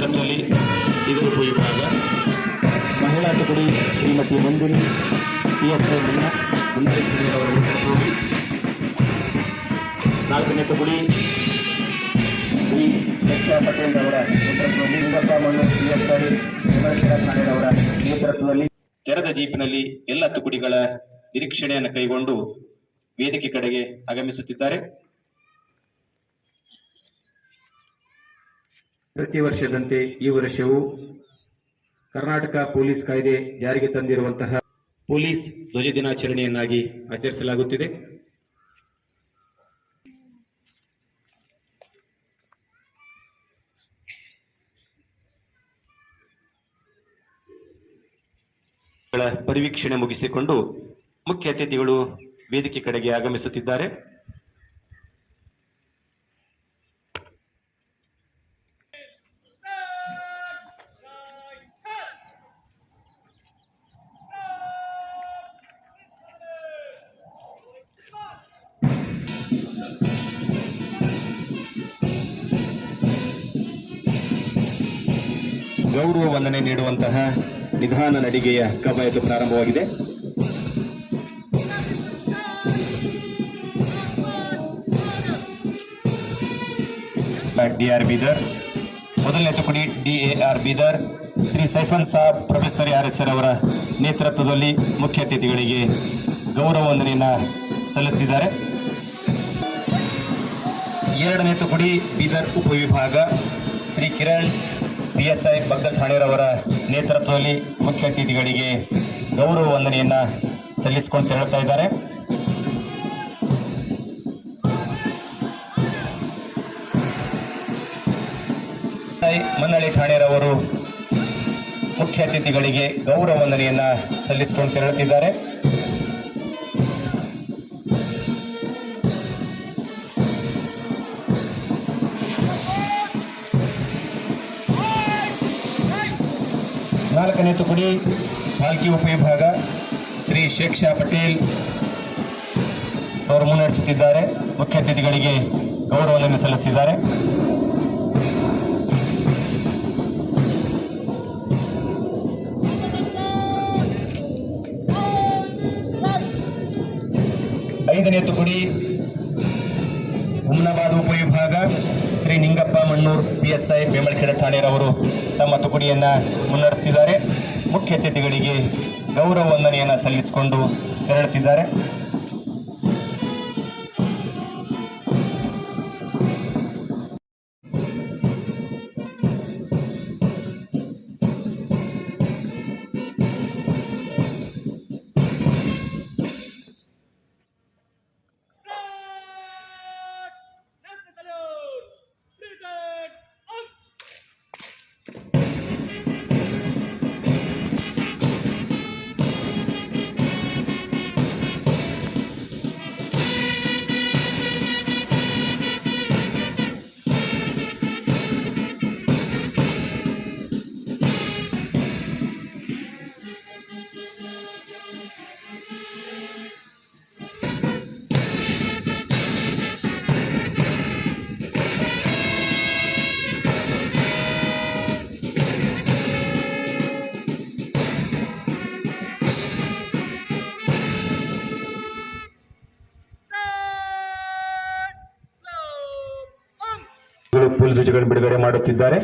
ನೇತೃತ್ವದಲ್ಲಿ ಇದರ ಉಪಯೋಗ ಮಹಿಳಾ ತುಕಡಿ Shrimati Nandini P S I ಮುನ್ನ ಮುನ್ನಡೆಸಿದವರ ನೇತೃತ್ವದಲ್ಲಿ ನಾಲ್ಕನೇ ತುಕಡಿ ಶ್ರೀ ಶಿಕ್ಷಾ ಪಟೇಲ್ ಅವರ ನೇತೃತ್ವದಲ್ಲಿ ನೇತೃತ್ವದಲ್ಲಿ ತೆರೆದ ಜೀಪಿನಲ್ಲಿ ಎಲ್ಲ ತುಕಡಿಗಳ ನಿರೀಕ್ಷಣೆಯನ್ನು ಕೈಗೊಂಡು ವೇದಿಕೆ ಕಡೆಗೆ ಆಗಮಿಸುತ್ತಿದ್ದಾರೆ. ಪ್ರತಿ ವರ್ಷದಂತೆ ಈ ವರ್ಷವೂ ಕರ್ನಾಟಕ ಪೊಲೀಸ್ ಕಾಯ್ದೆ ಜಾರಿಗೆ ತಂದಿರುವಂತಹ ಪೊಲೀಸ್ ಧ್ವಜ ದಿನಾಚರಣೆಯನ್ನಾಗಿ ಆಚರಿಸಲಾಗುತ್ತಿದೆ. ಪರಿವೀಕ್ಷಣೆ ಮುಗಿಸಿಕೊಂಡು ಮುಖ್ಯ ಅತಿಥಿಗಳು ವೇದಿಕೆ ಕಡೆಗೆ ಆಗಮಿಸುತ್ತಿದ್ದಾರೆ. ಗೌರವ ವಂದನೆ ನೀಡುವಂತಹ ನಿಧಾನ ನಡಿಗೆಯ ಕವಾಯತು ಪ್ರಾರಂಭವಾಗಿದೆ. ಡಿಆರ್ ಬೀದರ್ ಮೊದಲನೇ ತುಕಡಿ DAR Bidar Shri Saifan Sab professor R S ಅವರ ನೇತೃತ್ವದಲ್ಲಿ ಮುಖ್ಯ ಅತಿಥಿಗಳಿಗೆ ಗೌರವ ವಂದನೆಯನ್ನ ಸಲ್ಲಿಸುತ್ತಿದ್ದಾರೆ. ಎರಡನೇ ತುಕಡಿ ಬೀದರ್ ಉಪವಿಭಾಗ. Shri Kiran P S I ನೇತೃತ್ವದಲ್ಲಿ ಮುಖ್ಯ ಅತಿಥಿಗಳಿಗೆ ಗೌರವ ವಂದನೆಯನ್ನ ಸಲ್ಲಿಸಿಕೊಂಡು ತೆರಳುತ್ತಾ ಇದ್ದಾರೆ. ಮನ್ನಳ್ಳಿ ಠಾಣೆರವರು ಮುಖ್ಯ ಅತಿಥಿಗಳಿಗೆ ಗೌರವ ವಂದನೆಯನ್ನ ಸಲ್ಲಿಸಿಕೊಂಡು ತೆರಳುತ್ತಿದ್ದಾರೆ. ನಾಲ್ಕನೇ ತುಕಡಿ ಪಾಲ್ಕಿ ಉಪವಿಭಾಗ ಶ್ರೀ ಶೇಖ್ ಶಾ ಪಟೇಲ್ ಅವರು ಮುನ್ನಡೆಸುತ್ತಿದ್ದಾರೆ. ಮುಖ್ಯ ಅತಿಥಿಗಳಿಗೆ ಗೌರವವನ್ನು ಸಲ್ಲಿಸಿದ್ದಾರೆ. ಐದನೇ ತುಕಡಿ ಹುಮ್ನಾಬಾದ್ ಉಪವಿಭಾಗ Shri Ningappa Mannur P S I Bemalkhed ಠಾಣೆರವರು ತಮ್ಮ ತುಕುಡಿಯನ್ನ ಮುನ್ನಡೆಸ್ತಿದ್ದಾರೆ. ಮುಖ್ಯ ಅತಿಥಿಗಳಿಗೆ ಗೌರವ ವಂದನೆಯನ್ನು ಸಲ್ಲಿಸಿಕೊಂಡು ತೆರಳುತ್ತಿದ್ದಾರೆ. ಪೊಲೀಸ್ ಧ್ವಜಗಳನ್ನು ಬಿಡುಗಡೆ ಮಾಡುತ್ತಿದ್ದಾರೆ.